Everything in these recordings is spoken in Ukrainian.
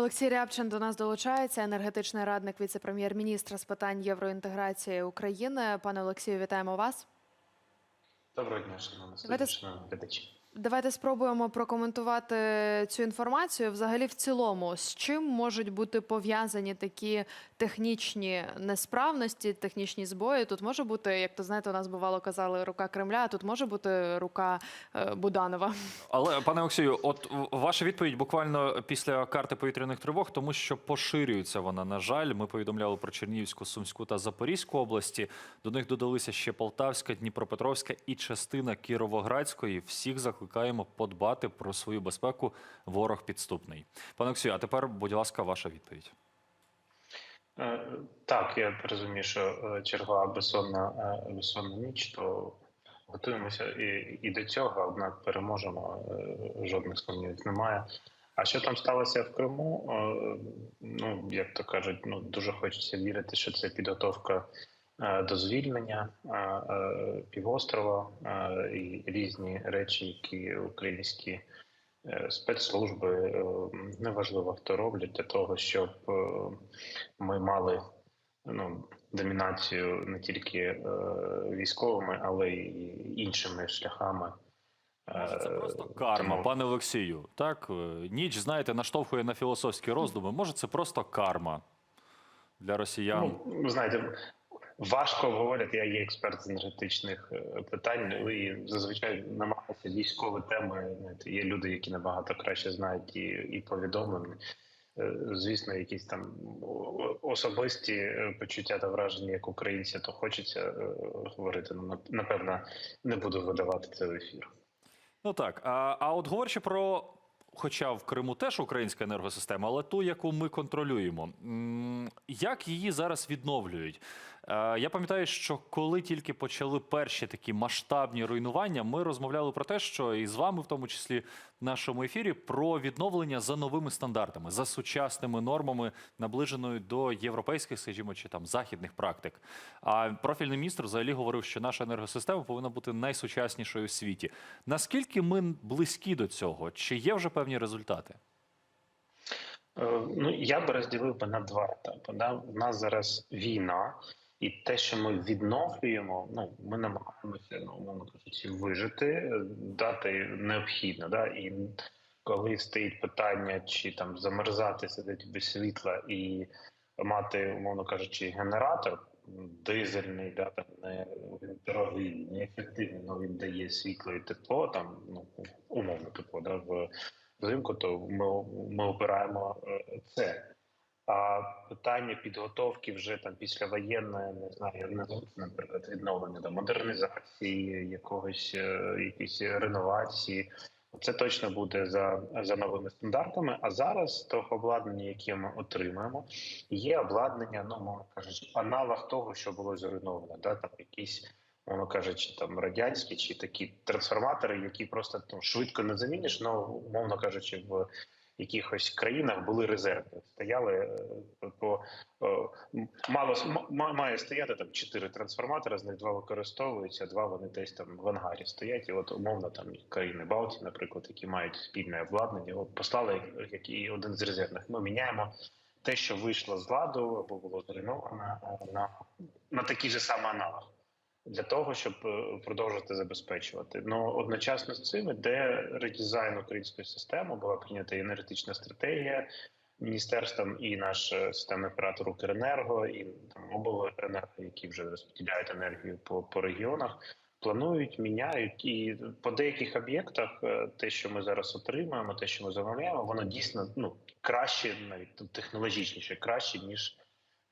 Олексій Рябчин до нас долучається, енергетичний радник віце-прем'єр-міністра з питань євроінтеграції України. Пане Олексію, вітаємо вас. Доброго дня, шановні глядачі. Давайте спробуємо прокоментувати цю інформацію. Взагалі, в цілому, з чим можуть бути пов'язані такі технічні несправності, технічні збої? Тут може бути, як то знаєте, у нас бувало казали рука Кремля, а тут може бути рука е, Буданова. Але пане Олексію, от ваша відповідь буквально після карти повітряних тривог, тому що поширюється вона. На жаль, ми повідомляли про Чернігівську, Сумську та Запорізьку області. До них додалися ще Полтавська, Дніпропетровська і частина Кіровоградської. Всіх закликаємо подбати про свою безпеку. Ворог підступний. Пане Олексію, а тепер, будь ласка, ваша відповідь. Е, Так, я розумію, що е, чергова безсонна, е, безсонна ніч, то готуємося і, і до цього, однак переможемо. Жодних сумнівів немає. А що там сталося в Криму? Ну, як то кажуть, ну дуже хочеться вірити, що це підготовка до звільнення е, е, півострова е, і різні речі, які українські е, спецслужби, е, неважливо хто роблять для того, щоб е, ми мали ну, домінацію не тільки е, військовими, але й іншими шляхами. Може, це Е, просто карма, тому- пане Олексію. Так, е, ніч, знаєте, наштовхує на філософські роздуми. Може, це просто карма для росіян. Ну, знаєте, важко обговорити. Я є експерт з енергетичних е, питань і зазвичай намагаюся військові теми. Є люди, які набагато краще знають і, і повідомлені. Е, Звісно, якісь там особисті е, почуття та враження як українця, то хочеться говорити. Ну, напевно, не буду видавати це в ефір. Ну так. А, а от говорячи про. Хоча в Криму теж українська енергосистема, але ту, яку ми контролюємо, як її зараз відновлюють? Е, Я пам'ятаю, що коли тільки почали перші такі масштабні руйнування, ми розмовляли про те, що і з вами, в тому числі нашому ефірі, про відновлення за новими стандартами, за сучасними нормами, наближеною до європейських, скажімо, чи там західних практик. А профільний міністр взагалі говорив, що наша енергосистема повинна бути найсучаснішою в світі. Наскільки ми близькі до цього? Чи є вже певні результати? Е, Ну, я би розділив би на два етапи. Да? У нас зараз війна, і те, що ми відновлюємо, ну ми намагаємося, ну умовно кажучи, вижити, дати необхідно. Да? І коли стоїть питання, чи там замерзати, сидіти без світла і мати, умовно кажучи, генератор дизельний, да, там не дорогий, неефективний, але він дає світло і тепло, там ну умовно тепло, да, взимку, то ми, ми обираємо е, це. А питання підготовки вже там післявоєнної, не знаю, наприклад, відновлення там, модернізації, якогось е, якісь реновації. Це точно буде за, за новими стандартами. А зараз того обладнання, яке ми отримуємо, є обладнання, ну мовно кажучи, аналог того, що було зруйновано. Да? Там якісь, мовно кажучи, там радянські чи такі трансформатори, які просто ну, швидко не заміниш, але, умовно кажучи, в якихось країнах були резерви. Стояли е, по е, мало має стояти там чотири трансформатори, з них два використовуються, два вони десь там в ангарі стоять. І от умовно там країни Балтії, наприклад, які мають спільне обладнання, от послали як і один з резервних. Ми міняємо те, що вийшло з ладу або було зруйновано е, на, на такий же самий аналог. Для того щоб е, продовжити забезпечувати, ну одночасно з цим іде редизайн української системи. Була прийнята енергетична стратегія міністерством, і наш е, системний оператор Укренерго, і там обленерго, які вже розподіляють енергію по, по регіонах. Планують, міняють, і по деяких об'єктах е, те, що ми зараз отримуємо, те, що ми замовляємо, воно дійсно ну краще, навіть технологічніше, краще ніж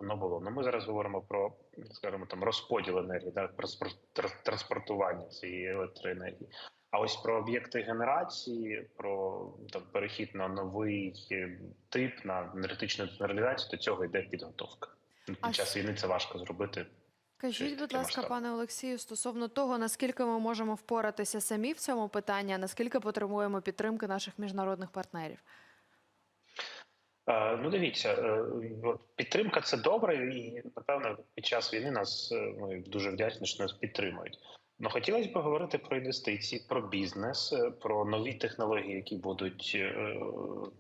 воно було. Ну ми зараз говоримо про, скажімо, там розподіл енергії, так, про транспортування цієї електроенергії. А ось про об'єкти генерації, про там перехід на новий е, тип на енергетичну децентралізацію, до цього йде підготовка. Під час війни це важко зробити. Кажіть, будь ласка, пане Олексію, стосовно того, наскільки ми можемо впоратися самі в цьому питанні, а наскільки потребуємо підтримки наших міжнародних партнерів? Е, Ну, дивіться, е, підтримка це добре, і напевно під час війни нас е, ми дуже вдячні, що нас підтримують. Ну, хотілося б говорити про інвестиції, про бізнес, про нові технології, які будуть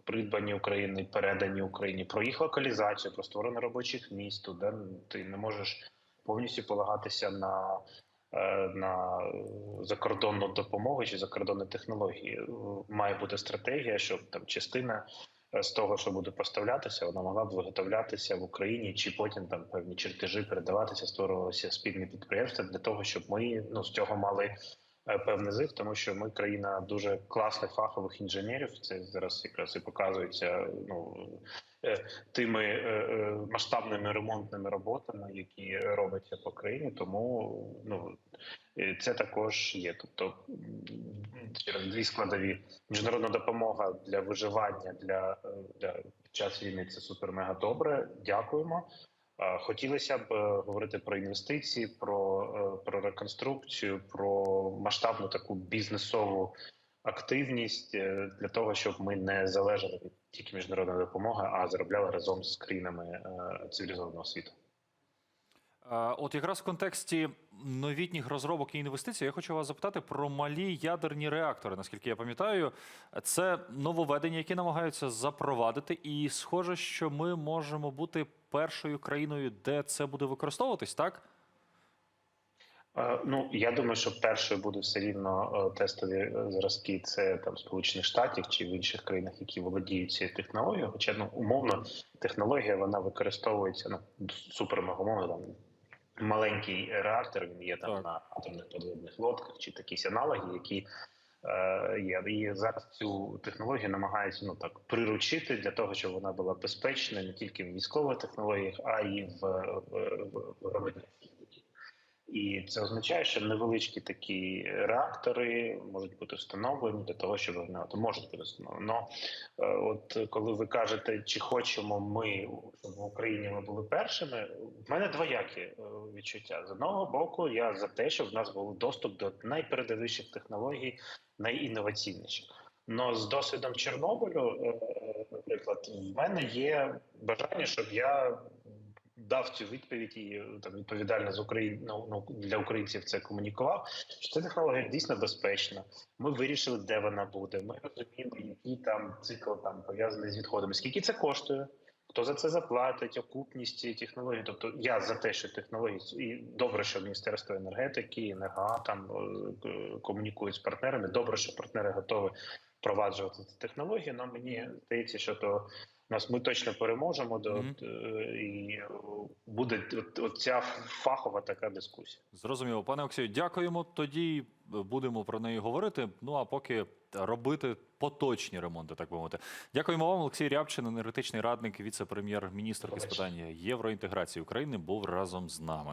придбані Україною, передані Україні, про їх локалізацію, про створення робочих місць, де ти не можеш повністю полагатися на, на закордонну допомогу чи закордонні технології. Має бути стратегія, щоб там частина з того, що буде поставлятися, вона могла б виготовлятися в Україні, чи потім там певні чертежі передаватися, створювалися спільні підприємства для того, щоб ми ну з цього мали е, певний зив, тому що ми країна дуже класних фахових інженерів. Це зараз якраз і показується ну е, тими е, е, масштабними ремонтними роботами, які робляться по країні. Тому ну е, це також є. Тобто через дві складові міжнародна допомога для виживання для, е, для час війни. Це супер мега добре. Дякуємо. Е, Хотілося б е, говорити про інвестиції, про, е, про реконструкцію, про масштабну таку бізнесову активність е, для того, щоб ми не залежали від тільки міжнародної допомоги, а заробляли разом з країнами е, цивілізованого світу. Е, От якраз в контексті новітніх розробок і інвестицій я хочу вас запитати про малі ядерні реактори. Наскільки я пам'ятаю, це нововведення, які намагаються запровадити, і схоже, що ми можемо бути першою країною, де це буде використовуватись, так? Е, Ну я думаю, що першою буде все рівно е, тестові е, зразки. Це там Сполучених Штатів чи в інших країнах, які володіють цією технологією. Хоча ну умовно технологія вона використовується ну супермегамовно там. Маленький реактор він є там Так. на атомних подводних лодках чи якісь аналоги, які е, є. І зараз цю технологію намагаються ну так приручити для того, щоб вона була безпечна не тільки в військових технологіях, а й в, в, в, в. І це означає, що невеличкі такі реактори можуть бути встановлені для того, щоб от, можуть бути встановлені. Но, е, от коли ви кажете, чи хочемо ми, щоб в Україні ми були першими, в мене двоякі е, відчуття. З одного боку, я за те, щоб в нас був доступ до найпередовіших технологій, найінноваційніших. Но з досвідом Чорнобилю, е, наприклад, в мене є бажання, щоб я дав цю відповідь і там відповідально з України ну, ну, для українців це комунікував. Що ця технологія дійсно безпечна. Ми вирішили, де вона буде. Ми розуміємо, який там цикл там пов'язаний з відходами. Скільки це коштує? Хто за це заплатить, окупність цієї технології? Тобто я за те, що технології і добре, що Міністерство енергетики, енергоатом е, комунікують з партнерами. Добре, що партнери готові впроваджувати ці технології. але мені здається, що то нас ми точно переможемо до mm -hmm. і буде ця фахова така дискусія. Зрозуміло, пане Олексію, дякуємо. Тоді е, будемо про неї говорити. Ну а поки робити поточні ремонти, так би мовити. Дякуємо вам, Олексій Рябчин, енергетичний радник, віце-прем'єр-міністр з питання питань євроінтеграції України, був разом з нами.